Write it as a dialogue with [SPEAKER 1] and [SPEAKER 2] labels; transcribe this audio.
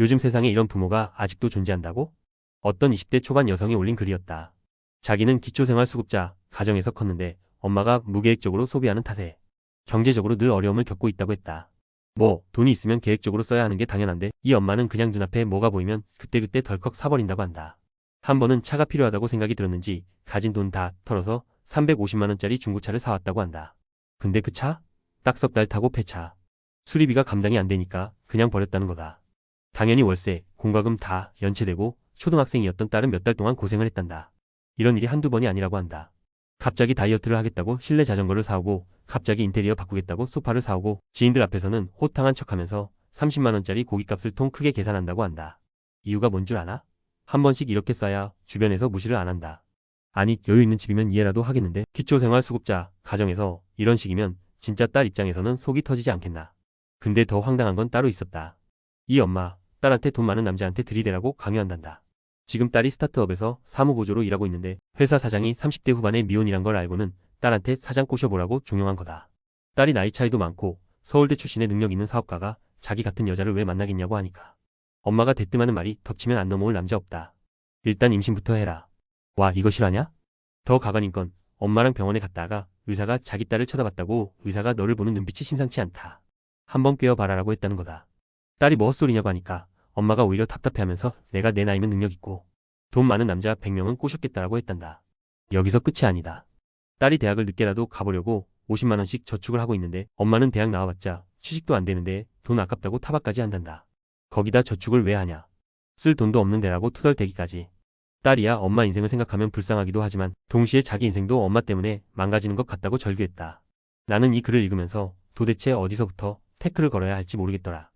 [SPEAKER 1] 요즘 세상에 이런 부모가 아직도 존재한다고? 어떤 20대 초반 여성이 올린 글이었다. 자기는 기초생활수급자, 가정에서 컸는데 엄마가 무계획적으로 소비하는 탓에 경제적으로 늘 어려움을 겪고 있다고 했다. 뭐, 돈이 있으면 계획적으로 써야 하는 게 당연한데 이 엄마는 그냥 눈앞에 뭐가 보이면 그때그때 덜컥 사버린다고 한다. 한 번은 차가 필요하다고 생각이 들었는지 가진 돈 다 털어서 350만원짜리 중고차를 사왔다고 한다. 근데 그 차? 딱 석 달 타고 폐차. 수리비가 감당이 안 되니까 그냥 버렸다는 거다. 당연히 월세, 공과금 다 연체되고 초등학생이었던 딸은 몇 달 동안 고생을 했단다. 이런 일이 한두 번이 아니라고 한다. 갑자기 다이어트를 하겠다고 실내 자전거를 사오고 갑자기 인테리어 바꾸겠다고 소파를 사오고 지인들 앞에서는 호탕한 척하면서 30만원짜리 고깃값을 통 크게 계산한다고 한다. 이유가 뭔 줄 아나? 한 번씩 이렇게 써야 주변에서 무시를 안 한다. 아니 여유 있는 집이면 이해라도 하겠는데 기초생활 수급자 가정에서 이런 식이면 진짜 딸 입장에서는 속이 터지지 않겠나. 근데 더 황당한 건 따로 있었다. 이 엄마 딸한테 돈 많은 남자한테 들이대라고 강요한단다. 지금 딸이 스타트업에서 사무보조로 일하고 있는데 회사 사장이 30대 후반의 미혼이란 걸 알고는 딸한테 사장 꼬셔보라고 종용한 거다. 딸이 나이 차이도 많고 서울대 출신의 능력 있는 사업가가 자기 같은 여자를 왜 만나겠냐고 하니까 엄마가 대뜸하는 말이 덮치면 안 넘어올 남자 없다. 일단 임신부터 해라. 와 이거 실화냐? 더 가관인 건 엄마랑 병원에 갔다가 의사가 자기 딸을 쳐다봤다고 의사가 너를 보는 눈빛이 심상치 않다. 한번 꿰어봐라라고 했다는 거다. 딸이 뭐 헛소리냐고 하니까 엄마가 오히려 답답해하면서 내가 내 나이면 능력 있고 돈 많은 남자 100명은 꼬셨겠다라고 했단다. 여기서 끝이 아니다. 딸이 대학을 늦게라도 가보려고 50만 원씩 저축을 하고 있는데 엄마는 대학 나와봤자 취직도 안 되는데 돈 아깝다고 타박까지 한단다. 거기다 저축을 왜 하냐. 쓸 돈도 없는 데라고 투덜대기까지. 딸이야 엄마 인생을 생각하면 불쌍하기도 하지만 동시에 자기 인생도 엄마 때문에 망가지는 것 같다고 절규했다. 나는 이 글을 읽으면서 도대체 어디서부터 태클을 걸어야 할지 모르겠더라.